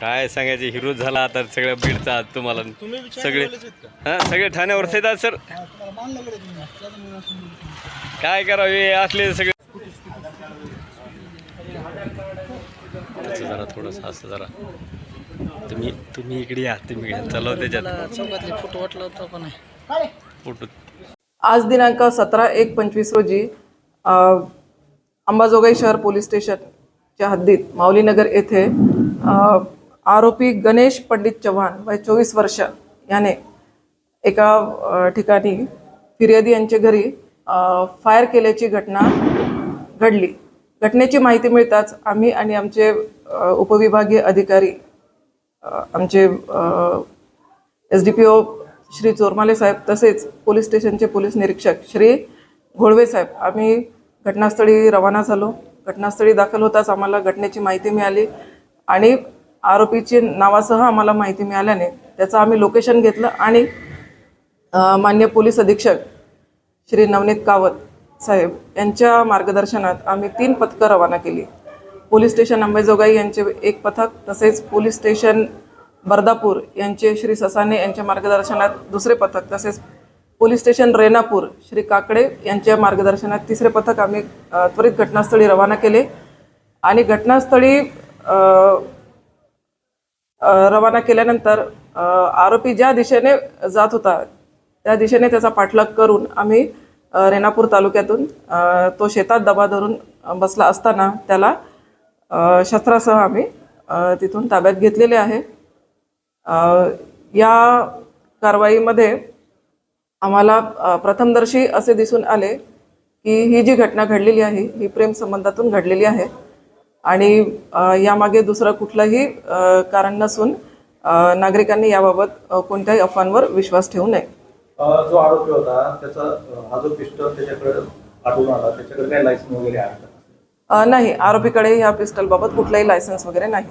काय सांगायचे हिरो झाला आता सगळ्या बीडचा आज तुम्हाला तुम्ही सगळे हा सगळे ठाण्यावर येतात सर. काय करावे असले सगळे जरा थोडंसं असं जरा. तुम्ही तुम्ही इकडे या तुम्ही चला त्याच्यात. चौकातले फोटो वाटलं होतं पण फोटो. आज दिनांक सतरा एक पंचवीस रोजी अंबाजोगाई शहर पोलीस च्या हद्दीत माऊलीनगर येथे आरोपी गणेश पंडित चव्हाण वय चोवीस वर्ष याने एका ठिकाणी फिर्यादी यांच्या घरी फायर केल्याची घटना घडली. घटनेची माहिती मिळताच आम्ही आणि आमचे उपविभागीय अधिकारी आमचे S D P O Shri Chormale साहेब तसेच पोलीस स्टेशनचे पोलीस निरीक्षक श्री घोळवे साहेब आम्ही घटनास्थळी रवाना झालो. घटनास्थळी दाखल होताच आम्हाला घटनेची माहिती मिळाली आणि आरोपीची नावासह आम्हाला माहिती मिळाल्याने त्याचं आम्ही लोकेशन घेतलं आणि मान्य पोलीस अधीक्षक श्री नवनीत कावत साहेब यांच्या मार्गदर्शनात आम्ही तीन पथकं रवाना केली. पोलीस स्टेशन अंबेजोगाई यांचे एक पथक तसेच पोलीस स्टेशन बर्दापूर यांचे श्री ससाने यांच्या मार्गदर्शनात दुसरे पथक तसेच पोलीस स्टेशन रेणापूर श्री काकडे यांच्या मार्गदर्शनात तिसरे पथक आम्ही त्वरित घटनास्थळी रवाना केले. आणि घटनास्थळी रवाना केल्यानंतर आरोपी ज्या दिशेने जात होता त्या दिशेने त्याचा पाठलाग करून आम्ही रेणापूर तालुक्यातून तो शेतात दबा धरून बसला असताना त्याला शस्त्रासह आम्ही तिथून ताब्यात घेतलेले आहे. या कारवाईमध्ये आम्हाला प्रथमदर्शी असे दिसून आले की ही जी घटना घडलेली आहे ही प्रेम संबंधातून घडलेली आहे. आणि यामागे दुसरं कुठलंही कारण नसून नागरिकांनी याबाबत कोणत्याही अफवांवर विश्वास ठेवू नये. जो आरोपी होता त्याचा हा जो पिस्टल त्याच्याकडे आढळून आला त्याच्याकडे काही लायसन वगैरे आहे नाही. आरोपीकडे या पिस्टलबाबत कुठलाही लायसन्स वगैरे नाही.